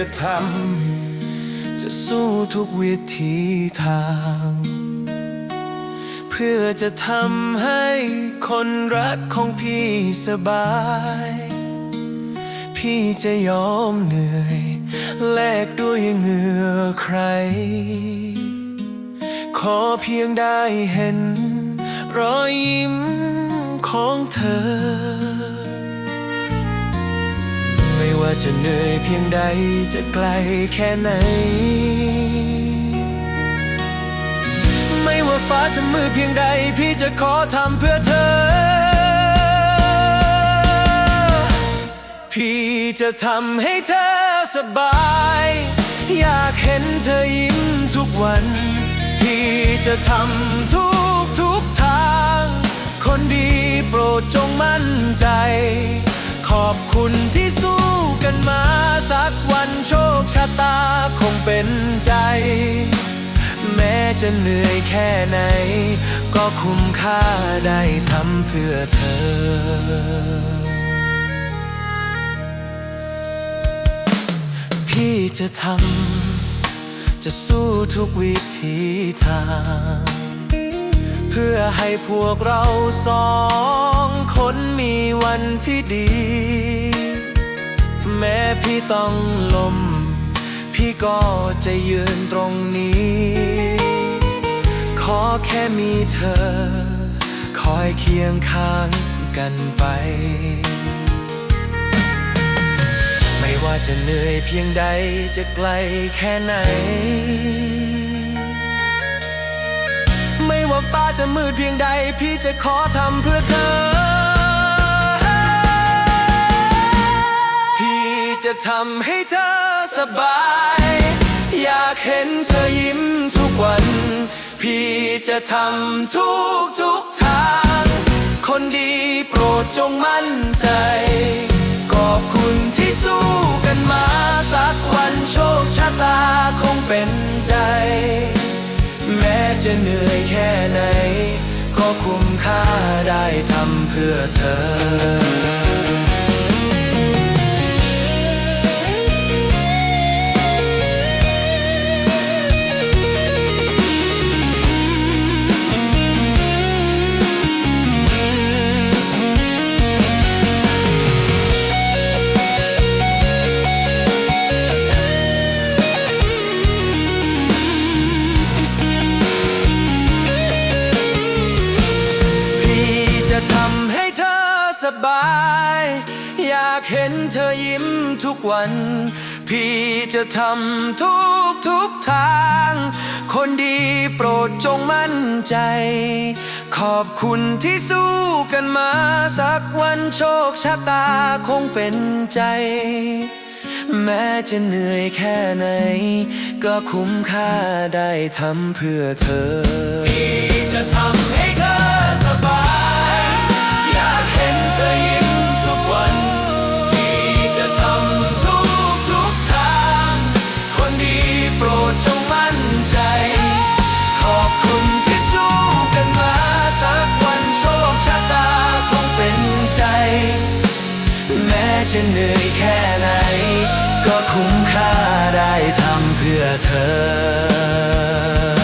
จะทำ จะสู้ทุกวิธีทาง เพื่อจะทำให้คนรักของพี่สบาย พี่จะยอมเหนื่อย แลกด้วยเหงื่อใคร ขอเพียงได้เห็น รอยยิ้มของเธอ ว่าจะเหนื่อยเพียงใดจะไกลแค่ไหน ไม่ว่าฟ้าจะมืดเพียงใด พี่จะขอทำเพื่อเธอ พี่จะทำให้เธอสบาย อยากเห็นเธอยิ้มทุกวัน พี่จะทำทุกทุกทาง คนดีโปรดจงมั่นใจ ตาคงเป็นใจ แม้จะเหนื่อยแค่ไหน ก็คุ้มค่าได้ทำเพื่อเธอพี่จะทำ จะสู้ทุกวิธีทาง เพื่อให้พวกเราสองคนมีวันที่ดี แม้พี่ต้องลม พี่ก็จะยืนตรงนี้ ขอแค่มีเธอ คอยเคียงข้างกันไป ไม่ว่าจะเหนื่อยเพียงใดจะไกลแค่ไหน ไม่ว่าฟ้าจะมืดเพียงใด พี่จะขอทำเพื่อเธอ พี่จะทำให้เธอ สบาย อยากเห็นเธอยิ้มทุกวัน พี่จะทำทุกทุกทาง คนดีโปรดจงมั่นใจ ขอบคุณที่สู้กันมา สักวันโชคชะตาคงเป็นใจ แม้จะเหนื่อยแค่ไหน ก็คุ้มค่าได้ทำเพื่อเธอ สบาย อยากเห็นเธอยิ้มทุกวัน พี่จะทำทุกทุกทาง คนดีโปรดจงมั่นใจ ขอบคุณที่สู้กันมา สักวันโชคชะตาคงเป็นใจ แม้จะเหนื่อยแค่ไหน ก็คุ้มค่าได้ทำเพื่อเธอ จะเหนื่อยแค่ไหน ก็คุ้มค่าได้ทำเพื่อเธอ